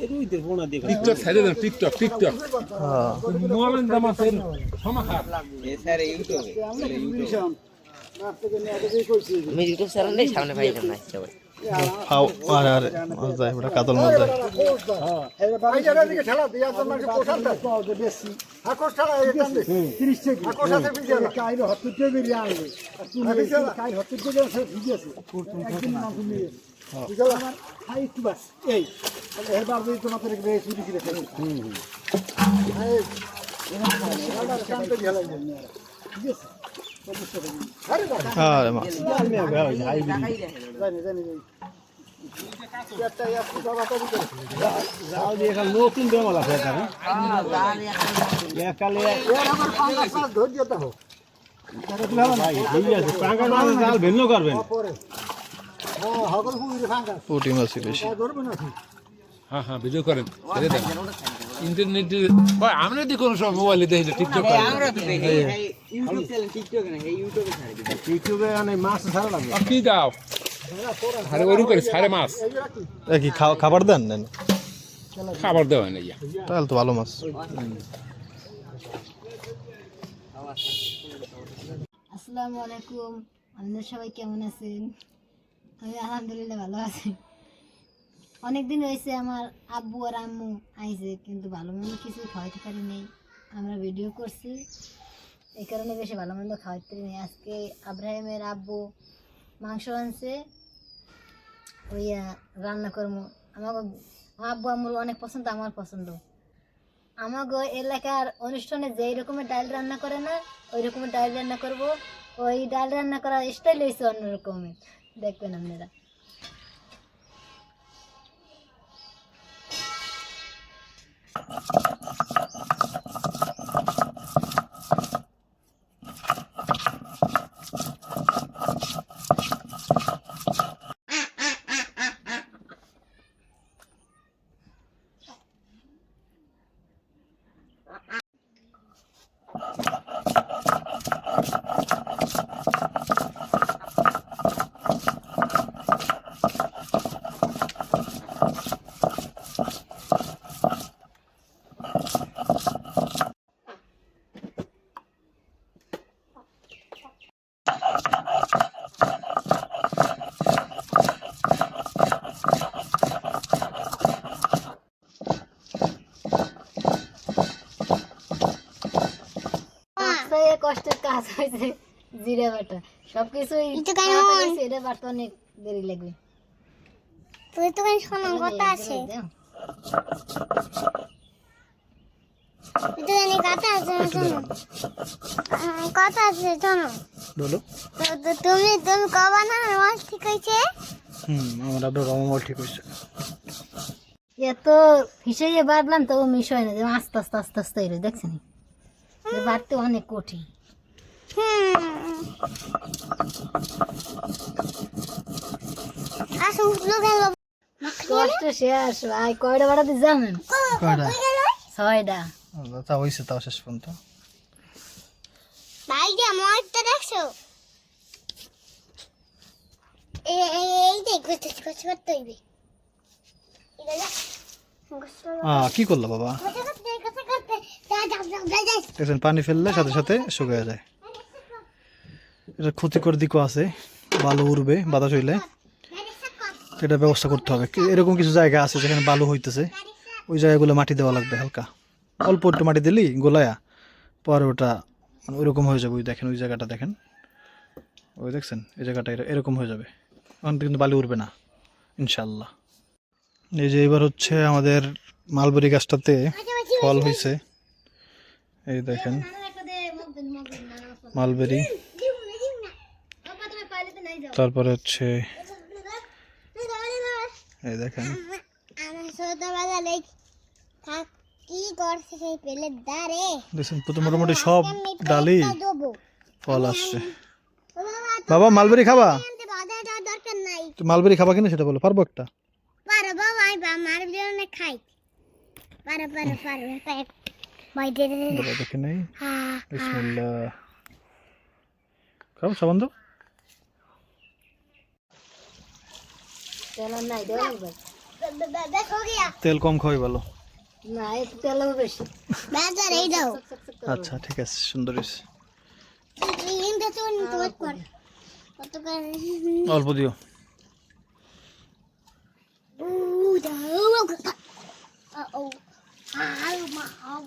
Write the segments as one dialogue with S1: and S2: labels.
S1: আবার এই দিন তাল কথা বলছে না আইজন এই যে ফার করে না সামনে এই যে দূরে বাড়ি কই একটা দিয়েছে তা
S2: বাটো আছে
S3: বাইরে পুরো মাছ আবার উই জুই থুইছে পানি
S2: ও ভালো হয়েছে
S1: দিন যেটা দুই কেজি আর এক কেজি
S3: দেশ কেজি
S1: পিস্তান কত পিস্তান দিন আর
S2: রুইদের পোনা দিয়ে
S1: টিকটক ছাড়ে দেন টিকটক টিকটক মোবাইল দাম আছে সমাখা
S3: এ স্যার ইউটিউবে ইউটিউব
S4: আমি ইউটিউব চ্যানেল নেই সামনে ভাই না সবাই
S5: খাও আর আর মাছ যায় ওটা কাতল মাছ যায় আরে মাছ
S2: যাও দিয়ে এখন নতুন বেমাল আছে এখানে একালে ভাই, ঠিক আছে, পাঙ্গাস মাছের জাল ভিন্ন করবেন
S5: পুঁটি মাছ বেশি
S1: হ্যাঁ হ্যাঁ ভিডিও করেন ইন্টারনেটে ভাই আমরা যদি কোনো সময় মোবাইলে দেখি টিকটক করেন।
S3: আমরা তো দেখি ইউটিউব চ্যানেল টিকটক না এই ইউটিউবে ছাড়ি দিই
S2: ইউটিউবে মানে মাছ ছাড়া লাগবে
S1: কি দাও? আরে ওরকম করে সাড়ে মাছ।
S5: কি খাবার দেন নেন?
S1: খাবার দেওয়া নেই ইয়া।
S5: তাহলে তো ভালো মাছ।
S6: আসসালামু আলাইকুম। আপনারা সবাই কেমন আছেন? আমি আলহামদুলিল্লাহ ভালো আছি। অনেকদিন হয়েছে আমার আব্বু আর আম্মু আইছে, কিন্তু ভালো মন্দ কিছু খাওয়াইতে পারি নেই। আমরা ভিডিও করছি। এই কারণে বেশি ভালো মন্দ খাওয়াইতে পারি নাই। আজকে আব্রাহিমের আব্বু মাংস আনছে, ওই রান্না করব। আমাকে আব্বু আম্মুর অনেক পছন্দ, আমার পছন্দ। আমাগো এলাকার অনুষ্ঠানে যেই রকমের ডাল রান্না করে না, ওই রকমের ডাল রান্না করব। ওই ডাল রান্না করার স্টাইল হয়েছে অন্যরকমের। দেখবেন আপনারা সবচেয়ে হয়েছে জিরে বাটা। সবকিছুই এটা অনেক দেরি লাগবে।
S7: তুই তো শোনো কথা আছে। তুই জানি কথা আছে শোনো। কথা আছে শোনো।
S5: বলো।
S7: তো- তো তুমি তুমি কবা না আমার ঠিক হয়েছে?
S5: হুম আমার আপনার বাবা মাও ঠিক হয়েছে।
S6: এত হিসেবে বাড়লাম তবু মিশ হয় না। আস্তে আস্তে আস্তে আস্তে এলো দেখছেন? বাড়তে অনেক কঠিন। কষ্ট শেষ ভাই কয়টা বাড়াতে জানেন?
S5: কয়টা?
S6: ছয়টা।
S5: তা হয়েছে তাও শেষ পর্যন্ত।
S7: ভাই যে মরতে দেখছ? এই এই- এই দেখ গোছ গোছ করতে হইবে। এটা দেখ। গোছ
S5: আহ, কি করল বাবা? পানি ফেললে সাথে সাথে শুকিয়ে যায়। এটা ক্ষতিকর দিকও আছে, বালু উড়বে বাতাস হইলে এটা ব্যবস্থা করতে হবে। এরকম কিছু জায়গা আছে যেখানে বালু হইতেছে, ওই জায়গাগুলো মাটি দেওয়া লাগবে হালকা। অল্প একটু মাটি দিলি, গোলায়া, পরে ওটা মানে ওইরকম হয়ে যাবে। ওই দেখেন, ওই জায়গাটা দেখেন। ওই দেখছেন? এই জায়গাটা এরকম হয়ে যাবে। ওখান থেকে কিন্তু বালি উঠবে না ইনশাল্লাহ এই যে এবার হচ্ছে আমাদের মালবেরি গাছটাতে ফল হয়েছে এই দেখেন মালবেরি তারপরে হচ্ছে এই দেখেন। মোটামুটি সব ডালি ফল আসছে।
S7: বাবা
S5: মালবেরি খাবা? মালবেরি খাবা কিনা সেটা বলো পারব একটা? দেখে নেই। বিসমিল্লাহ। খাও সাবান দাও।
S6: তেল আর নাই দেওয়া লাগবে
S7: হয়ে
S5: কম খাওয়াই ভালো
S6: না একটু তেল বেশি
S7: বাজার এই দাও
S5: আচ্ছা ঠিক আছে সুন্দর অল্প দিও
S7: Ooh, the Uh oh. Ow, my ow.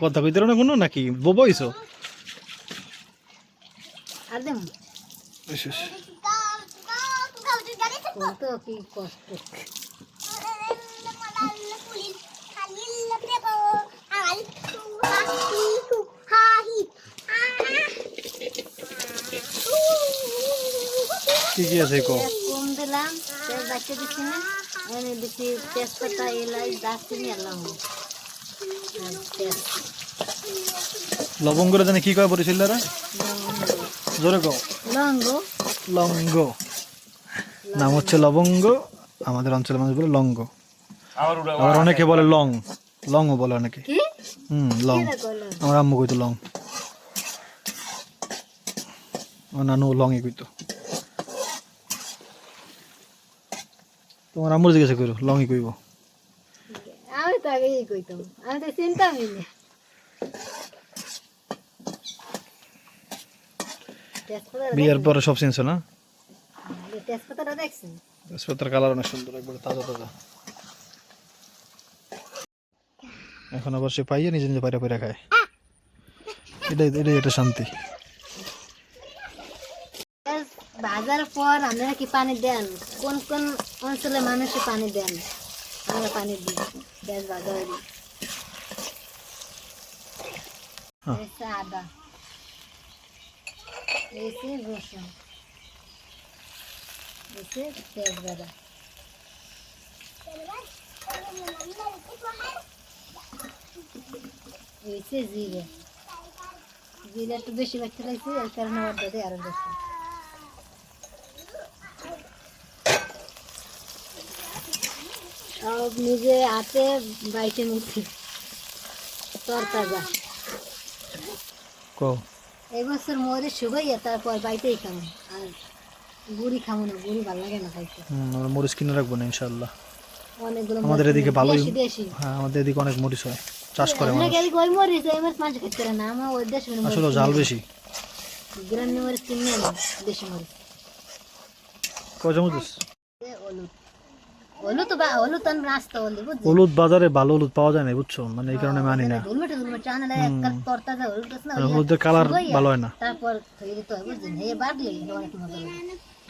S5: কথা কইতে না কোনো নাকি? বোবা হইছো?
S6: কি
S5: কি কি। আছে
S6: কম দিলাম বাচ্চা দিচ্ছি না এনে দিচ্ছি তেজপাতা এলাই দারচিনি তেল।
S5: লবঙ্গ জানে কি কয় পরিচিলারা জোরে কও।
S6: লঙ্গ
S5: লঙ্গ নাম হচ্ছে লবঙ্গ আমাদের অঞ্চলের মানুষ বলে লঙ্গ।
S1: আবার
S5: অনেকে বলে লং লংও বলে অনেকে। হুম লং। আমার আম্মু কইতো লং। আমার নানু লংই কইতো। তোমার আম্মুর জিজ্ঞাসা করো লংই কইব।
S6: আমি তো আগেই কইতাম আমি তো চিন্তামই না।
S5: বিয়ের পরে সব চিনছো না?
S6: তেজপাতাটা দেখছেন?
S5: তেজপাতার কালার অনেক সুন্দর একবারে তাজা তাজা। এখন আবার সে পাইয়ে নিজে নিজে পাইরা পাইরা খায়। এটাই এটাই এটা শান্তি
S6: পেঁয়াজ ভাজার পর আপনারা কি পানি দেন? কোন কোন অঞ্চলে মানুষে পানি দেন? আমরা পানি দিই। পেঁয়াজ ভাজা। এসে আদা। এসে রসুন। এসে পেঁয়াজ ভাজা এসে জিরে। জিরে একটু বেশি বাচ্চা লাগছে এই কারণে আমার দাদি আরও বেশি। সব নিজে হাতে বাইটে মুখে। তরতাজা।
S5: কো
S6: এবছর মরে শুকাইয়া তারপর বাইতেই খাব। আর গুড়ি খাব না গুড়ি ভালো লাগে না খাইতে।
S5: আমরা মরিচ কিনে রাখব না ইনশাল্লাহ
S6: অনেকগুলো
S5: আমাদের এদিকে ভালোই হ্যাঁ আমাদের এদিকে অনেক মরিচ হয় চাষ করে মানুষ।
S6: গেলে ওই মরিচ? ওই মরিচ মানুষ খেতে না আমার ওই দেশি
S5: আসলে জাল বেশি।
S6: গ্রামীণ মরিচ কিনে না দেশি মরিচ।
S5: দিস?
S6: এ হলুদ হলুদ বা হলুদ তো আমরা আসতে হলুদ বুঝলি?
S5: হলুদ বাজারে ভালো হলুদ পাওয়া যায় না বুঝছ? মানে এই কারণে মানি না।
S6: হলুদ না
S5: হলুদের কালার ভালো হয় না।
S6: তারপর থইয়ে দিতে হয় বুঝলেন এই বাদলে অনেক মজা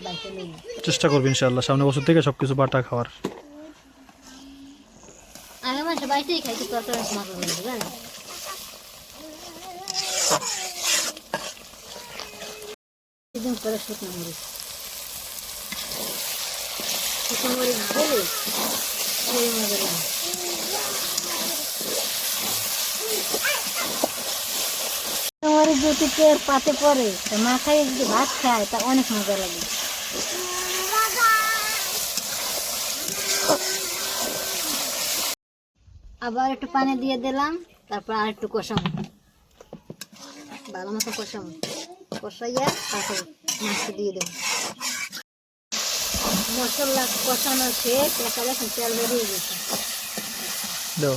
S6: লাগে।
S5: চেষ্টা করবি ইনশাল্লাহ সামনে বছর থেকে সবকিছু বাটা খাওয়ার।
S6: আগে মানুষ বাইতেই খাইতে তরকারি মজা লাগে জানেন কিছুদিন পরে শুকনো মরিচ পাতে পড়ে মাথায় যদি ভাত খায়, তা অনেক মজা লাগে। আবার একটু পানি দিয়ে দিলাম, তারপর আর একটু কষাবো। ভালো মতো কষাবো। কষাইয়া তারপর মাছটা দিয়ে দেবো। মশলা কষানো শেষ দেখা দেখুন তেল বেরিয়ে গেছে
S5: দাও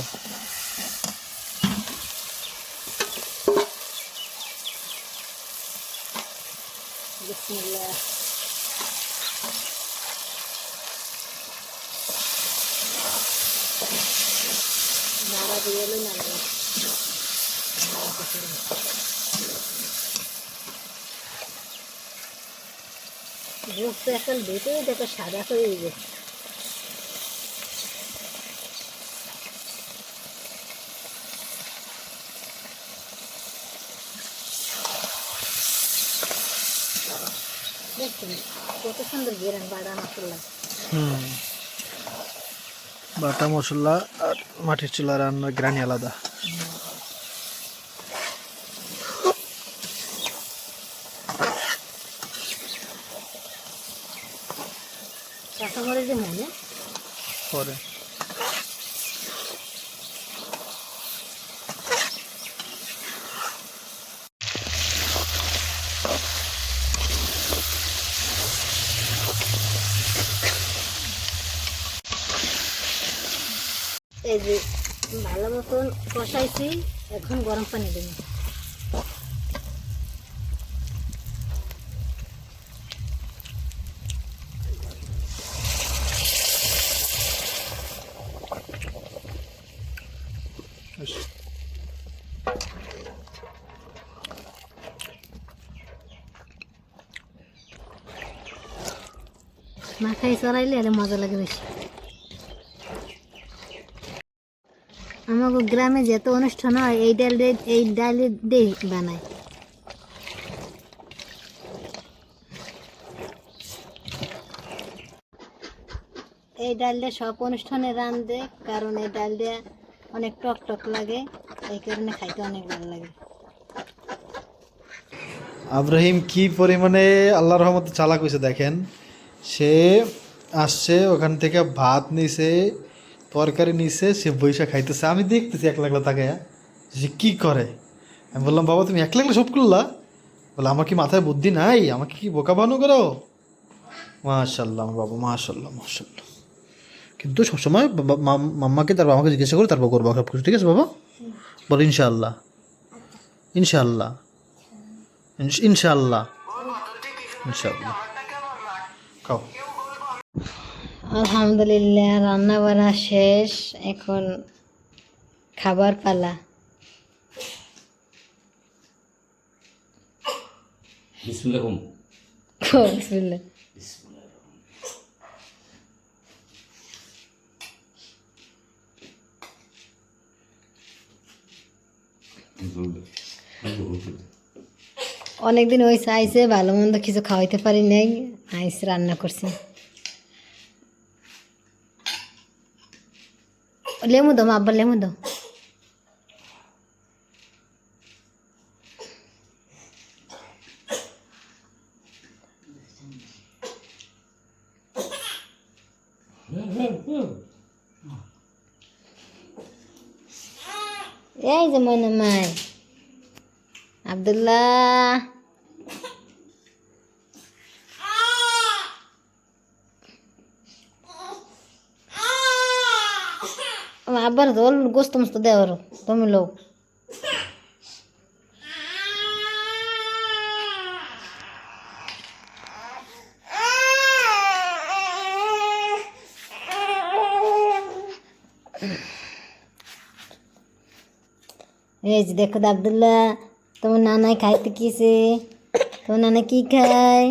S6: বিসমিল্লাহ নাড়া দিয়ে এলো নাড়া গোস্ত একটা বেটে দেখো সাদা হয়ে গেছে। কত সুন্দর বেরান বাটা মশলা।
S5: হুম। বাটা মশলা আর মাটির চুলা রান্নার গ্রানি আলাদা। পরে।
S6: এই যে ভালো মতন কষাইছি এখন গরম পানি দিন মাখাই চড়াইলে আরে মজা লাগে বেশি। আমাকে গ্রামে যত অনুষ্ঠান হয়, এই ডাল এই ডাল বানায়। এই ডালটা সব অনুষ্ঠানে রান্ধে কারণ এই ডালটা অনেক টক টক লাগে, এই কারণে খাইতে অনেক ভালো লাগে।
S5: আব্রাহিম, কি পরিমাণে আল্লাহ রহমতে চালাক হয়েছে দেখেন। সে আসছে, ওখান থেকে ভাত নিছে, তরকারি নিছে, সে বৈশা খাইতেছে। আমি দেখতেছি এক লাগলা তাকে সে কী করে? আমি বললাম, বাবা, তুমি এক লাগলে সব করলা? বলে, আমার কি মাথায় বুদ্ধি নাই? আমাকে কি বোকা বানো করো? মাশাল্লাহ আমার বাবা মাশাল্লাহ মাশাল্লাহ কিন্তু সবসময় মাম্মাকে তার বাবাকে জিজ্ঞাসা করে তারপর করব সব কিছু ঠিক আছে, বাবা? বল, ইনশাআল্লাহ। ইনশাআল্লাহ। ইনশ- ইনশাআল্লাহ। ইনশাআল্লাহ। খাও।
S6: আলহামদুলিল্লাহ রান্না বান্না শেষ এখন খাবার পালা। বিসমিল্লাহ। অনেকদিন ওই আইসে ভালো মন্দ কিছু খাওয়াইতে পারি নাই আইস রান্না করছি। লেমু দাও মা, আব্বা, লেমু দাও। এই যে মনে মাই। আবদুল্লাহ আমার আব্বার দোল গোস্ত মস্ত দেওয়ার তুমি লোক এই যে দেখো তো আবদুল্লাহ তোমার নানাই খাইতে কিছে তোমার নানা কি খায়?